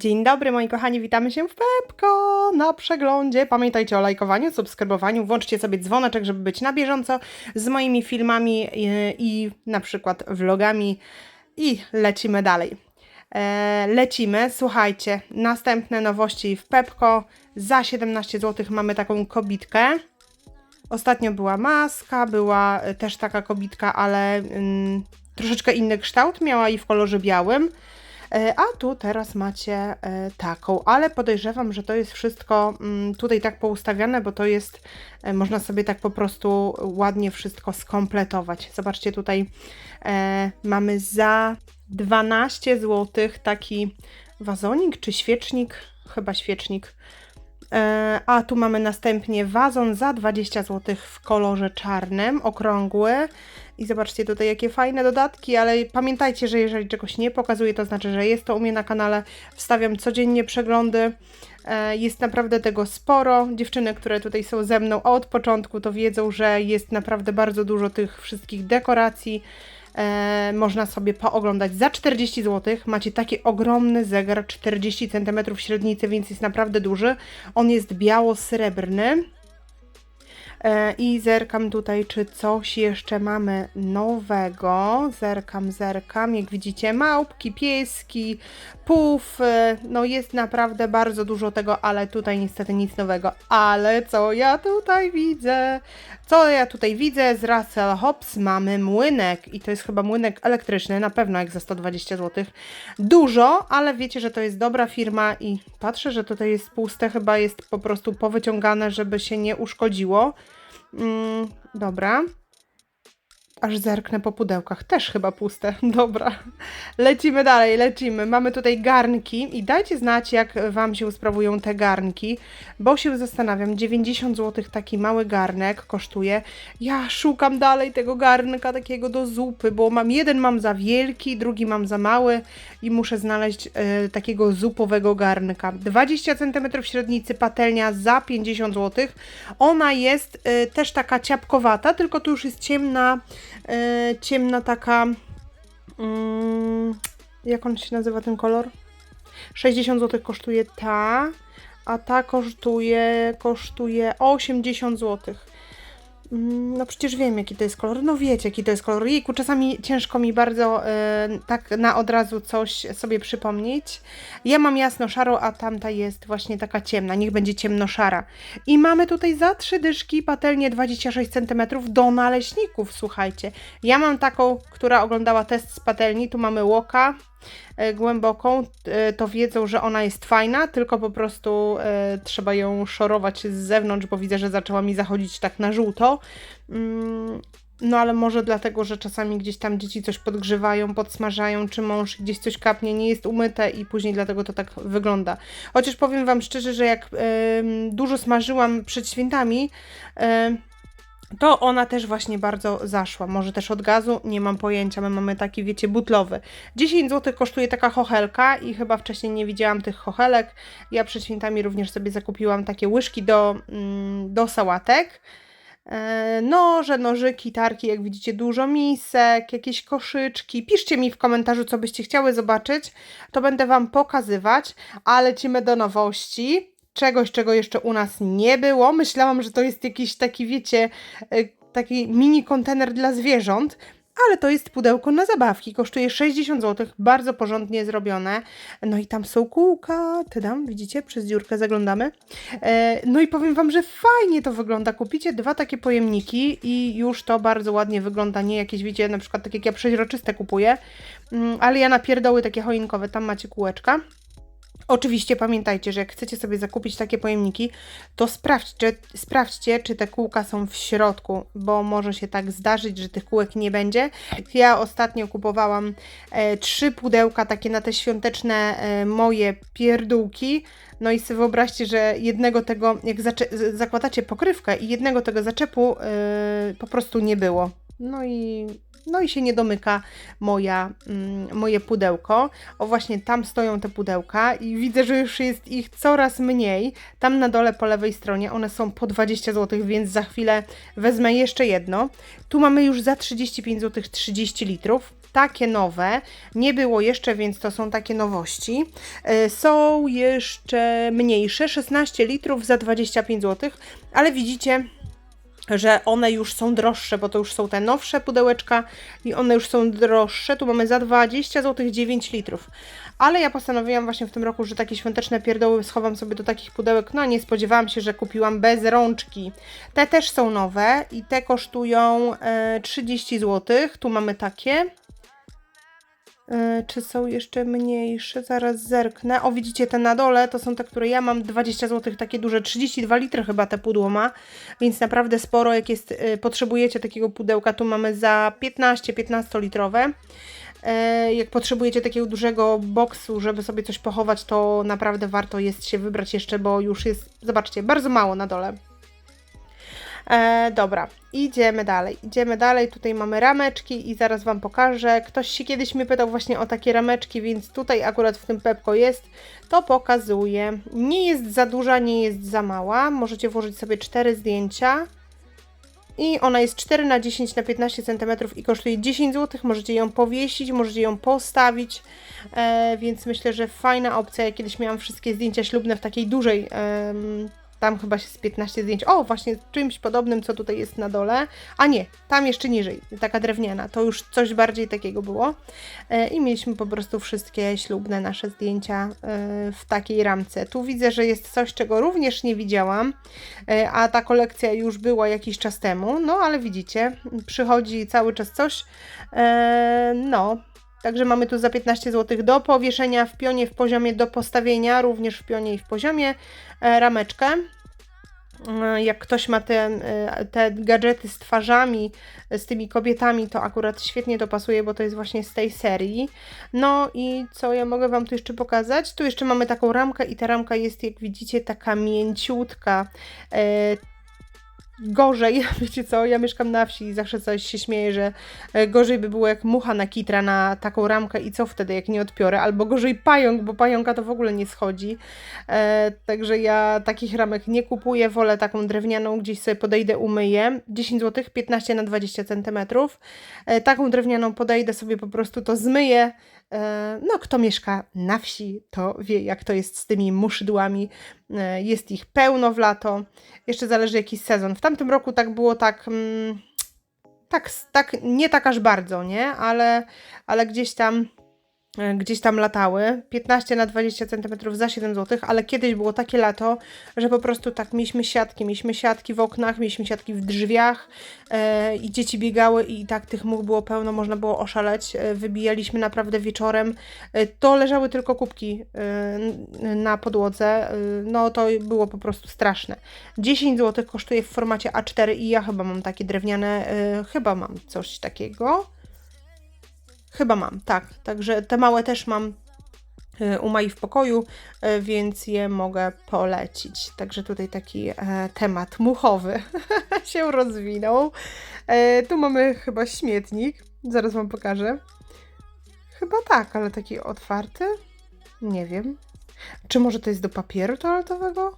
Dzień dobry moi kochani, witamy się w Pepko na przeglądzie. Pamiętajcie o lajkowaniu, subskrybowaniu, włączcie sobie dzwoneczek, żeby być na bieżąco z moimi filmami i, i na przykład vlogami i lecimy dalej. E, lecimy, słuchajcie, następne nowości w Pepko. Za 17 zł mamy taką kobitkę. Ostatnio była maska, była e, też taka kobitka, ale mm, troszeczkę inny kształt, miała i w kolorze białym. E, A tu teraz macie e, taką, ale podejrzewam, że to jest wszystko mm, tutaj tak poustawiane, bo to jest, e, można sobie tak po prostu ładnie wszystko skompletować. Zobaczcie tutaj, mamy za 12 zł taki wazonik czy świecznik, chyba świecznik. E, A tu mamy następnie wazon za 20 zł w kolorze czarnym, okrągły. I zobaczcie tutaj, jakie fajne dodatki, ale pamiętajcie, że jeżeli czegoś nie pokazuję, to znaczy, że jest to u mnie na kanale. Wstawiam codziennie przeglądy. E, Jest naprawdę tego sporo. Dziewczyny, które tutaj są ze mną od początku, to wiedzą, że jest naprawdę bardzo dużo tych wszystkich dekoracji. E, można sobie pooglądać za 40 zł. Macie taki ogromny zegar, 40 cm średnicy, więc jest naprawdę duży. On jest biało-srebrny. E, I zerkam tutaj, czy coś jeszcze mamy nowego. Zerkam, zerkam. Jak widzicie, małpki, pieski, puf. e, No jest naprawdę bardzo dużo tego, ale tutaj niestety nic nowego. Ale co ja tutaj widzę? Co ja tutaj widzę? Z Russell Hobbs mamy młynek i to jest chyba młynek elektryczny, na pewno jak za 120 zł. Dużo, ale wiecie, że to jest dobra firma i patrzę, że tutaj jest puste, chyba jest po prostu powyciągane, żeby się nie uszkodziło. Mm, dobra. Aż zerknę po pudełkach, też chyba puste. Dobra, lecimy dalej, lecimy. Mamy tutaj garnki i dajcie znać, jak Wam się sprawują te garnki, bo się zastanawiam, 90 zł taki mały garnek kosztuje. Ja szukam dalej tego garnka takiego do zupy, bo mam jeden mam za wielki, drugi mam za mały i muszę znaleźć e, takiego zupowego garnka. 20 cm średnicy, patelnia za 50 zł. Ona jest e, też taka ciapkowata, tylko tu już jest ciemna, ciemna taka. Mm, jak on się nazywa ten kolor? 60 zł kosztuje ta, a ta kosztuje, kosztuje 80 zł. Mm, No przecież wiem, jaki to jest kolor. No wiecie, jaki to jest kolor. Jejku, czasami ciężko mi bardzo e, tak na od razu coś sobie przypomnieć. Ja mam jasno-szarą, a tamta jest właśnie taka ciemna. Niech będzie ciemno-szara. I mamy tutaj za trzy dyszki patelnię 26 cm do naleśników, słuchajcie. Ja mam taką, która oglądała test z patelni. Tu mamy łoka e, głęboką, e, to wiedzą, że ona jest fajna, tylko po prostu e, trzeba ją szorować z zewnątrz, bo widzę, że zaczęła mi zachodzić tak na żółto. Mm, No ale może dlatego, że czasami gdzieś tam dzieci coś podgrzewają, podsmażają, czy mąż gdzieś coś kapnie, nie jest umyte i później dlatego to tak wygląda. Chociaż powiem Wam szczerze, że jak em, dużo smażyłam przed świętami, em, to ona też właśnie bardzo zaszła. Może też od gazu, nie mam pojęcia. My mamy taki, wiecie, butlowy. 10 zł kosztuje taka chochelka i chyba wcześniej nie widziałam tych chochelek. Ja przed świętami również sobie zakupiłam takie łyżki do, mm, do sałatek. E, Noże, nożyki, tarki, jak widzicie, dużo misek, jakieś koszyczki. Piszcie mi w komentarzu, co byście chciały zobaczyć. To będę Wam pokazywać, a lecimy do nowości. Czegoś, czego jeszcze u nas nie było. Myślałam, że to jest jakiś taki, wiecie, e, taki mini kontener dla zwierząt. Ale to jest pudełko na zabawki, kosztuje 60 zł, bardzo porządnie zrobione. No i tam są kółka, ty dam, widzicie, przez dziurkę zaglądamy. E, no i powiem Wam, że fajnie to wygląda. Kupicie dwa takie pojemniki i już to bardzo ładnie wygląda. Nie jakieś, wiecie, na przykład tak jak ja przeźroczyste kupuję, mm, ale ja na pierdoły takie choinkowe, tam macie kółeczka. Oczywiście pamiętajcie, że jak chcecie sobie zakupić takie pojemniki, to sprawdźcie, sprawdźcie, czy te kółka są w środku, bo może się tak zdarzyć, że tych kółek nie będzie. Ja ostatnio kupowałam e, trzy pudełka takie na te świąteczne e, moje pierdółki. No i sobie wyobraźcie, że jednego tego, jak zakładacie pokrywkę i jednego tego zaczepu e, po prostu nie było. No i, no i się nie domyka moja, mm, moje pudełko. O właśnie tam stoją te pudełka i widzę, że już jest ich coraz mniej. Tam na dole po lewej stronie one są po 20 zł, więc za chwilę wezmę jeszcze jedno. Tu mamy już za 35 zł 30 litrów. takie nowe. Nie było jeszcze, więc to są takie nowości. E, Są jeszcze mniejsze, 16 litrów za 25 zł, ale widzicie, że one już są droższe, bo to już są te nowsze pudełeczka i one już są droższe. Tu mamy za 20 zł 9 litrów. Ale ja postanowiłam właśnie w tym roku, że takie świąteczne pierdoły schowam sobie do takich pudełek. No nie spodziewałam się, że kupiłam bez rączki. Te też są nowe i te kosztują e, 30 zł. Tu mamy takie. E, Czy są jeszcze mniejsze? Zaraz zerknę. O, widzicie te na dole, to są te, które ja mam 20 zł, takie duże, 32 litry chyba te pudło ma, więc naprawdę sporo, jak jest, e, potrzebujecie takiego pudełka, tu mamy za 15-15 litrowe. E, Jak potrzebujecie takiego dużego boksu, żeby sobie coś pochować, to naprawdę warto jest się wybrać jeszcze, bo już jest, zobaczcie, bardzo mało na dole. E, dobra, idziemy dalej. Idziemy dalej. Tutaj mamy rameczki i zaraz Wam pokażę. Ktoś się kiedyś mnie pytał właśnie o takie rameczki, więc tutaj akurat w tym Pepko jest. To pokazuję. Nie jest za duża, nie jest za mała. Możecie włożyć sobie cztery zdjęcia. I ona jest 4 na 10 na 15 cm i kosztuje 10 zł. Możecie ją powiesić, możecie ją postawić, e, więc myślę, że fajna opcja. Ja kiedyś miałam wszystkie zdjęcia ślubne w takiej dużej, em, tam chyba się z 15 zdjęć. O, właśnie czymś podobnym, co tutaj jest na dole. A nie, tam jeszcze niżej, taka drewniana. To już coś bardziej takiego było. E, I mieliśmy po prostu wszystkie ślubne nasze zdjęcia e, w takiej ramce. Tu widzę, że jest coś, czego również nie widziałam, e, a ta kolekcja już była jakiś czas temu. No, ale widzicie, przychodzi cały czas coś. No, Także mamy tu za 15 zł do powieszenia w pionie, w poziomie do postawienia, również w pionie i w poziomie e, rameczkę. E, Jak ktoś ma te, e, te gadżety z twarzami, z tymi kobietami, to akurat świetnie to pasuje, bo to jest właśnie z tej serii. No i co ja mogę Wam tu jeszcze pokazać? Tu jeszcze mamy taką ramkę i ta ramka jest, jak widzicie, taka mięciutka. Gorzej, wiecie co, ja mieszkam na wsi i zawsze coś się śmieję, że e, gorzej by było jak mucha na kitra na taką ramkę i co wtedy, jak nie odpiorę, albo gorzej pająk, bo pająka to w ogóle nie schodzi, e, także ja takich ramek nie kupuję, wolę taką drewnianą, gdzieś sobie podejdę, umyję, 10 zł, 15 na 20 cm, e, taką drewnianą podejdę sobie po prostu to zmyję, no kto mieszka na wsi, to wie jak to jest z tymi muszydłami, e, jest ich pełno w lato, jeszcze zależy jaki sezon. W tamtym roku tak było tak. Mm, tak, tak, nie tak aż bardzo, nie? Ale, ale gdzieś tam. E, Gdzieś tam latały, 15 na 20 cm za 7 zł, ale kiedyś było takie lato, że po prostu tak mieliśmy siatki, mieliśmy siatki w oknach, mieliśmy siatki w drzwiach e, i dzieci biegały i tak tych much było pełno, można było oszaleć. E, wybijaliśmy naprawdę wieczorem. E, to leżały tylko kubki e, na podłodze, e, no to było po prostu straszne. 10 zł kosztuje w formacie A4 i ja chyba mam takie drewniane, e, chyba mam coś takiego. Chyba mam, tak. Także te małe też mam e, u Mai w pokoju, e, więc je mogę polecić. Także tutaj taki e, temat muchowy się rozwinął. E, tu mamy chyba śmietnik. Zaraz Wam pokażę. Chyba tak, ale taki otwarty. Nie wiem. Czy może to jest do papieru toaletowego?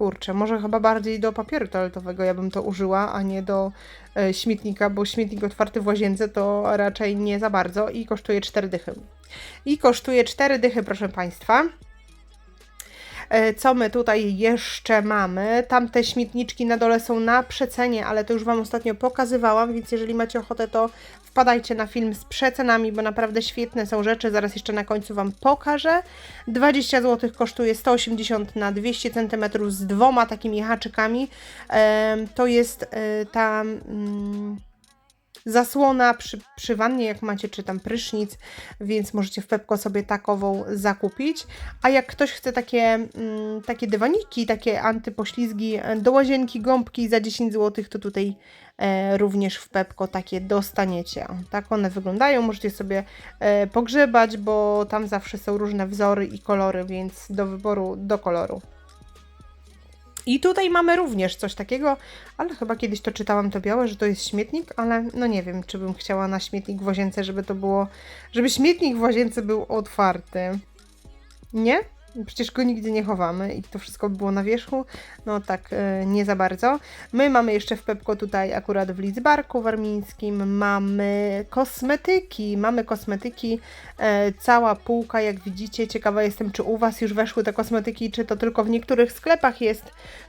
Kurczę, może chyba bardziej do papieru toaletowego ja bym to użyła, a nie do e, śmietnika, bo śmietnik otwarty w łazience to raczej nie za bardzo i kosztuje 4 dychy. I kosztuje 4 dychy, proszę Państwa. E, Co my tutaj jeszcze mamy? Tamte śmietniczki na dole są na przecenie, ale to już Wam ostatnio pokazywałam, więc jeżeli macie ochotę, to wpadajcie na film z przecenami, bo naprawdę świetne są rzeczy. Zaraz jeszcze na końcu Wam pokażę. 20 zł kosztuje 180 na 200 cm z dwoma takimi haczykami. Em, To jest e, ta. Zasłona przy, przy wannie, jak macie, czy tam prysznic, więc możecie w Pepko sobie takową zakupić. A jak ktoś chce takie, mm, takie dywaniki, takie antypoślizgi e, do łazienki, gąbki za 10 zł, to tutaj e, również w Pepko takie dostaniecie. Tak one wyglądają, możecie sobie e, pogrzebać, bo tam zawsze są różne wzory i kolory, więc do wyboru do koloru. I tutaj mamy również coś takiego, ale chyba kiedyś to czytałam to białe, że to jest śmietnik, ale no nie wiem, czy bym chciała na śmietnik w łazience, żeby to było, żeby śmietnik w łazience był otwarty. Nie? Przecież go nigdzie nie chowamy i to wszystko by było na wierzchu. No tak, e, nie za bardzo. My mamy jeszcze w Pepko tutaj akurat w Lidzbarku warmińskim. Mamy kosmetyki. Mamy kosmetyki. E, cała półka, jak widzicie. Ciekawa jestem, czy u Was już weszły te kosmetyki, czy to tylko w niektórych sklepach jest.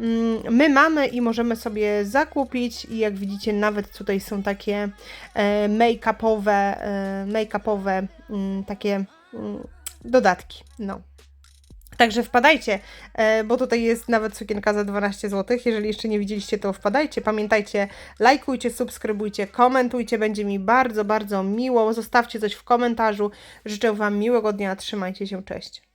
Mm, My mamy i możemy sobie zakupić. I jak widzicie, nawet tutaj są takie e, make-upowe, make-upowe mm, takie mm, dodatki. No. Także wpadajcie, e, bo tutaj jest nawet sukienka za 12 zł. Jeżeli jeszcze nie widzieliście, to wpadajcie. Pamiętajcie, lajkujcie, subskrybujcie, komentujcie. Będzie mi bardzo, bardzo miło. Zostawcie coś w komentarzu. Życzę Wam miłego dnia. Trzymajcie się. Cześć.